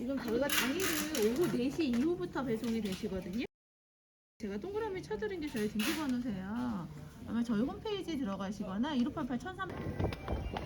이건 저희가 당일은 오후 4시 이후부터 배송이 되시거든요. 제가 동그라미 쳐드린 게 저희 등기번호세요. 아마 저희 홈페이지 들어가시거나 1588 1300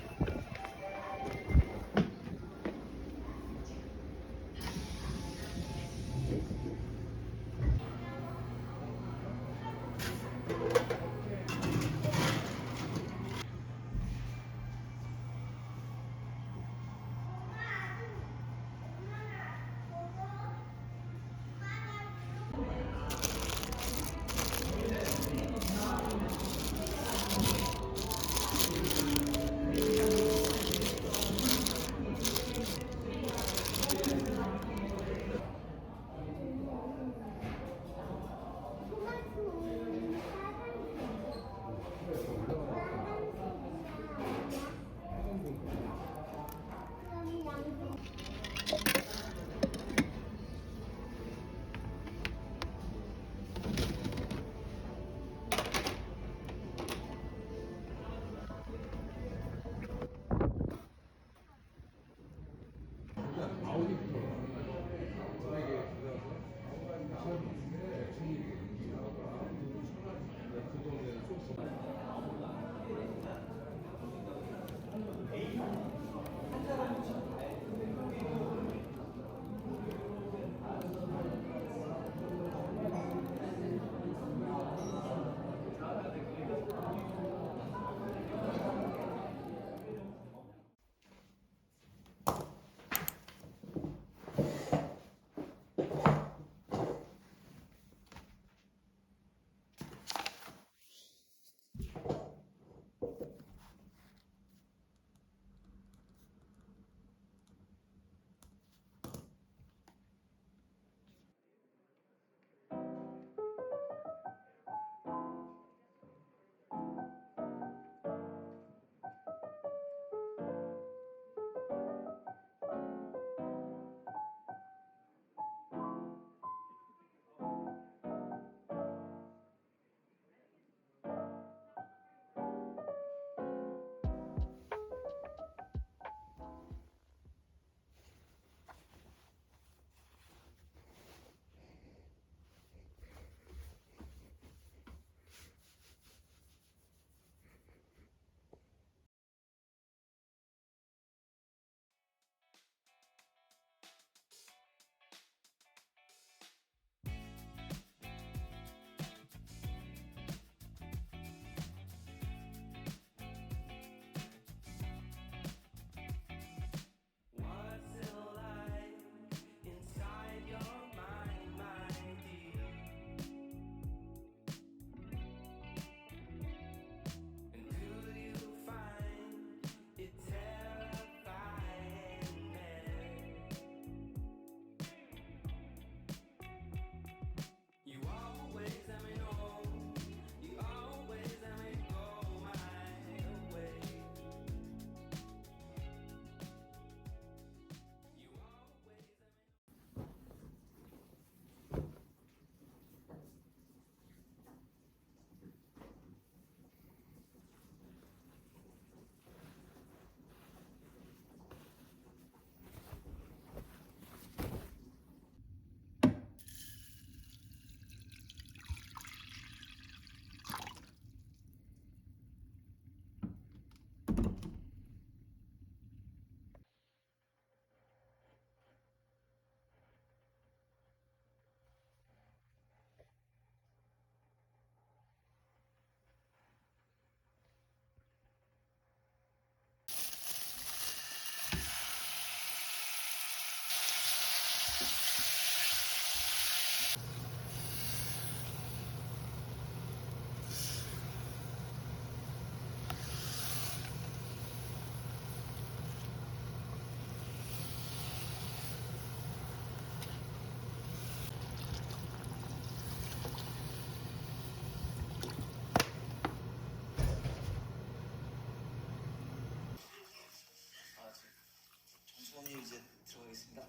들어가겠습니다.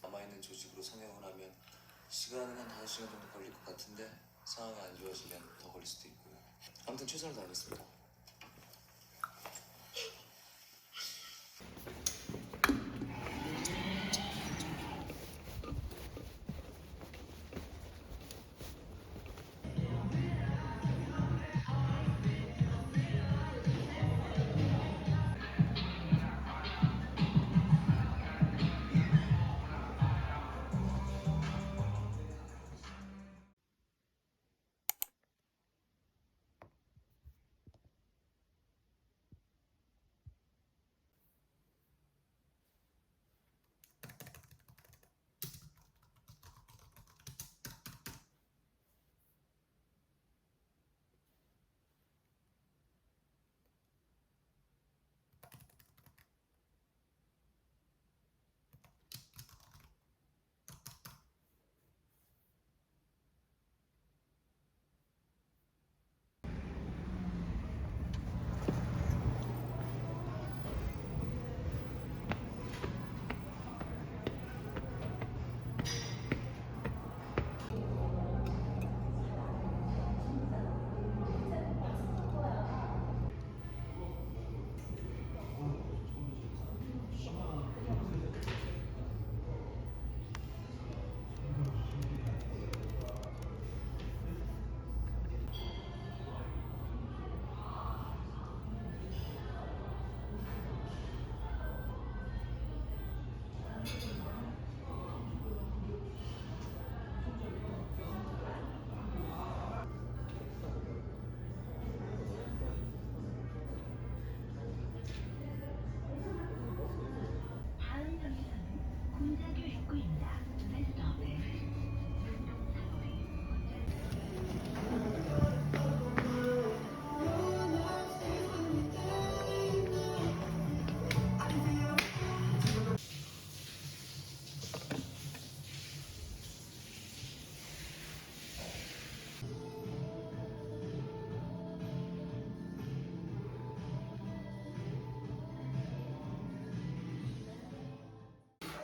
남아있는 조직으로 성형을 하면 시간은 한 5시간 정도 걸릴 것 같은데 상황이 안 좋아지면 더 걸릴 수도 있고요. 아무튼 최선을 다하겠습니다.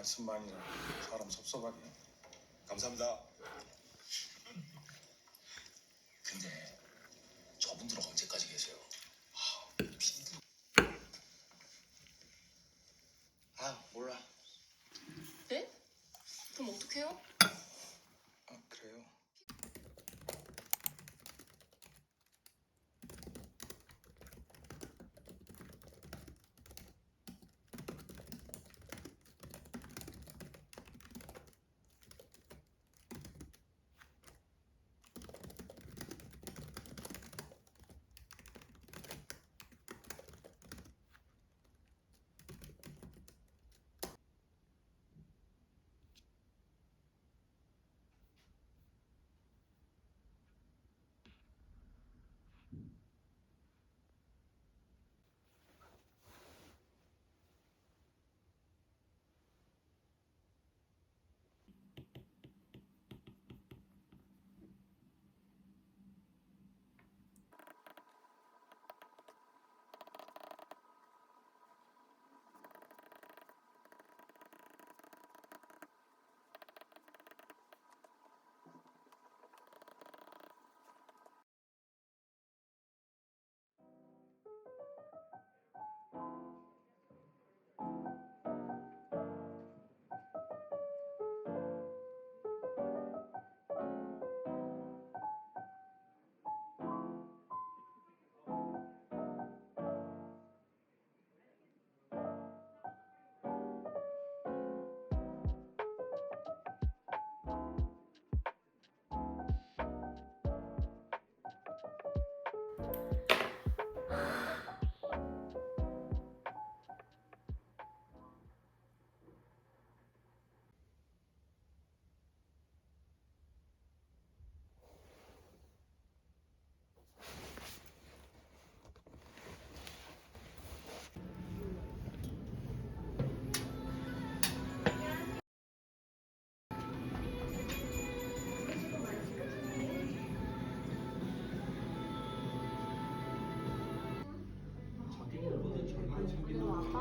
말씀만이라 사람 섭섭하게. 감사합니다. 근데 저분들은 언제까지 계세요? 아 몰라.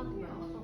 너아